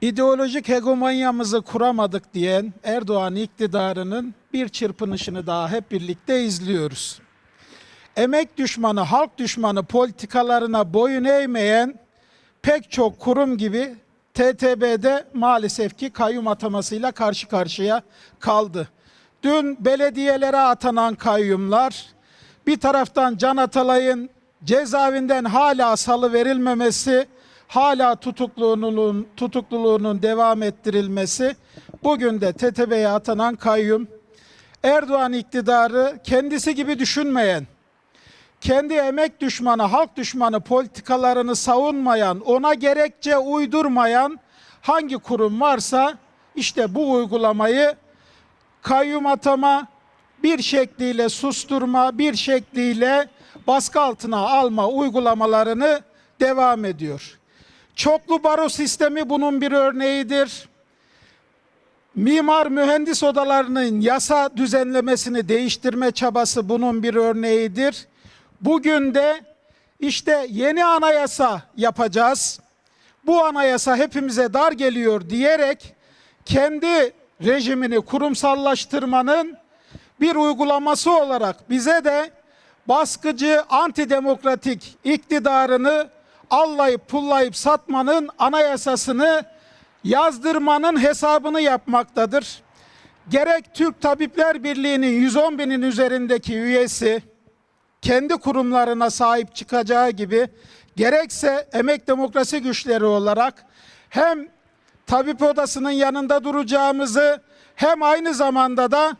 İdeolojik hegemonyamızı kuramadık diyen Erdoğan iktidarının bir çırpınışını daha hep birlikte izliyoruz. Emek düşmanı, halk düşmanı politikalarına boyun eğmeyen pek çok kurum gibi TTB'de maalesef ki kayyum atamasıyla karşı karşıya kaldı. Dün belediyelere atanan kayyumlar, bir taraftan Can Atalay'ın cezaevinden hala salı verilmemesi, hala tutukluluğunun, tutukluluğunun devam ettirilmesi, bugün de TTB'ye atanan kayyum, Erdoğan iktidarı kendisi gibi düşünmeyen, kendi emek düşmanı, halk düşmanı politikalarını savunmayan, ona gerekçe uydurmayan hangi kurum varsa işte bu uygulamayı kayyum atama, bir şekliyle susturma, bir şekliyle baskı altına alma uygulamalarını devam ediyor. Çoklu baro sistemi bunun bir örneğidir. Mimar mühendis odalarının yasa düzenlemesini değiştirme çabası bunun bir örneğidir. Bugün de işte yeni anayasa yapacağız. Bu anayasa hepimize dar geliyor diyerek kendi rejimini kurumsallaştırmanın bir uygulaması olarak bize de baskıcı antidemokratik iktidarını allayıp pullayıp satmanın anayasasını yazdırmanın hesabını yapmaktadır. Gerek Türk Tabipler Birliği'nin 110 binin üzerindeki üyesi kendi kurumlarına sahip çıkacağı gibi gerekse emek demokrasi güçleri olarak hem tabip odasının yanında duracağımızı hem aynı zamanda da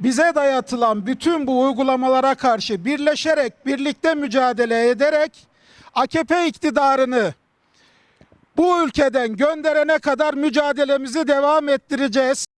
bize dayatılan bütün bu uygulamalara karşı birleşerek, birlikte mücadele ederek AKP iktidarını bu ülkeden gönderene kadar mücadelemizi devam ettireceğiz.